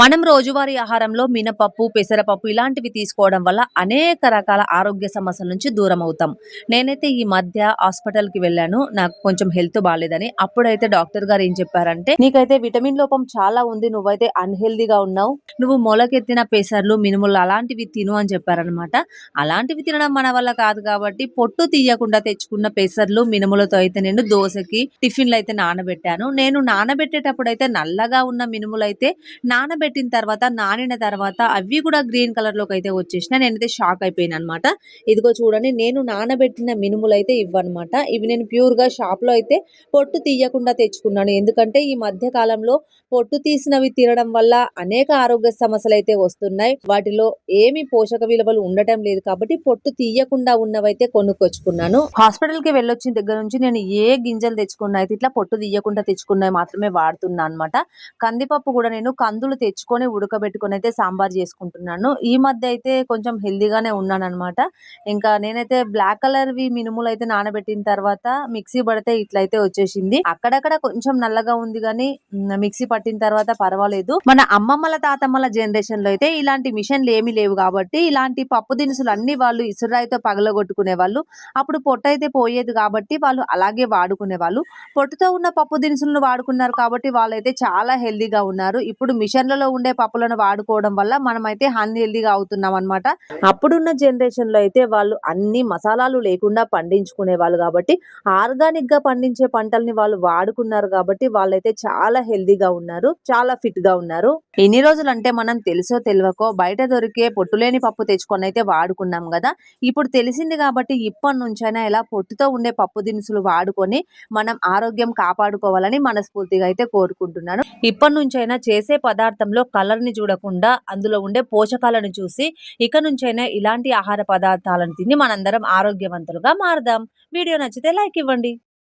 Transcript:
మనం రోజువారీ ఆహారంలో మినపప్పు పెసరపప్పు ఇలాంటివి తీసుకోవడం వల్ల అనేక రకాల ఆరోగ్య సమస్యల నుంచి దూరం అవుతాం. నేనైతే ఈ మధ్య హాస్పిటల్కి వెళ్ళాను. నాకు కొంచెం హెల్త్ బాగాలేదని అప్పుడైతే డాక్టర్ గారు ఏం చెప్పారంటే నీకైతే విటమిన్ లోపం చాలా ఉంది. నువ్వైతే అన్హెల్దీగా ఉన్నావు. నువ్వు మొలకెత్తిన పెసర్లు మినుములు అలాంటివి తిను అని చెప్పారనమాట అలాంటివి తినడం మన వల్ల కాదు కాబట్టి పొట్టు తీయకుండా తెచ్చుకున్న పెసర్లు మినుములతో అయితే నేను దోశకి టిఫిన్లు అయితే నానబెట్టాను. నేను నానబెట్టేటప్పుడు అయితే నల్లగా ఉన్న మినుములు అయితే నానబెట్టిన తర్వాత నానిన తర్వాత అవి కూడా గ్రీన్ కలర్లోకి అయితే వచ్చేసిన నేనైతే షాక్ అయిపోయాను అనమాట ఇదిగో చూడండి నేను నానబెట్టిన మినుములు అయితే ఇవ్వనమాట. ఇవి నేను ప్యూర్గా షాప్లో అయితే పొట్టు తీయకుండా తెచ్చుకున్నాను. ఎందుకంటే ఈ మధ్య కాలంలో పొట్టు తీసినవి తినడం వల్ల అనేక ఆరోగ్య సమస్యలు అయితే వస్తున్నాయి. వాటిలో ఏమి పోషక విలువలు ఉండటం లేదు కాబట్టి పొట్టు తీయకుండా ఉన్నవైతే కొనుక్కొచ్చుకున్నాను. హాస్పిటల్కి వెళ్ళొచ్చిన దగ్గర నుంచి నేను ఏ గింజలు తెచ్చుకున్నా అయితే ఇట్లా పొట్టు తీయకుండా తెచ్చుకున్నవి మాత్రమే వాడుతున్నా అనమాట. కందిపప్పు కూడా నేను కందులు తెచ్చు తెచ్చుకొని ఉడకబెట్టుకొని అయితే సాంబార్ చేసుకుంటున్నాను. ఈ మధ్య అయితే కొంచెం హెల్దీగానే ఉన్నాను అనమాట ఇంకా నేనైతే బ్లాక్ కలర్ వి మినుములు అయితే నానబెట్టిన తర్వాత మిక్సీ పడితే ఇట్లయితే వచ్చేసింది. అక్కడక్కడ కొంచెం నల్లగా ఉంది కానీ మిక్సీ పట్టిన తర్వాత పర్వాలేదు. మన అమ్మమ్మల తాతమ్మల జనరేషన్లో అయితే ఇలాంటి మిషన్లు ఏమీ లేవు కాబట్టి ఇలాంటి పప్పు దినుసులు అన్ని వాళ్ళు ఇసురాయితో పగలగొట్టుకునే వాళ్ళు. అప్పుడు పొట్ట అయితే పోయేది కాబట్టి వాళ్ళు అలాగే వాడుకునే వాళ్ళు పొట్టుతో ఉన్న పప్పు దినుసులను వాడుకున్నారు కాబట్టి వాళ్ళైతే చాలా హెల్దీగా ఉన్నారు. ఇప్పుడు మిషన్లలో ఉండే పప్పులను వాడుకోవడం వల్ల మనమైతే అన్హెల్దీగా అవుతున్నాం అనమాట అప్పుడున్న జనరేషన్లో అయితే వాళ్ళు అన్ని మసాలాలు లేకుండా పండించుకునే వాళ్ళు కాబట్టి ఆర్గానిక్గా పండించే పంటల్ని వాళ్ళు వాడుకున్నారు కాబట్టి వాళ్ళైతే చాలా హెల్దీగా ఉన్నారు చాలా ఫిట్గా ఉన్నారు. ఎన్ని రోజులు అంటే మనం తెలుసో తెలియకో బయట దొరికే పొట్టులేని పప్పు తెచ్చుకొని అయితే వాడుకున్నాం కదా. ఇప్పుడు తెలిసింది కాబట్టి ఇప్పటి నుంచైనా ఇలా పొట్టుతో ఉండే పప్పు దినుసులు వాడుకొని మనం ఆరోగ్యం కాపాడుకోవాలని మనస్ఫూర్తిగా అయితే కోరుకుంటున్నాను. ఇప్పటి నుంచైనా చేసే పదార్థంలో కలర్ని చూడకుండా అందులో ఉండే పోషకాలను చూసి ఇక నుంచైనా ఇలాంటి ఆహార పదార్థాలను తిని మనందరం ఆరోగ్యవంతులుగా మారదాం. వీడియో నచ్చితే లైక్ ఇవ్వండి.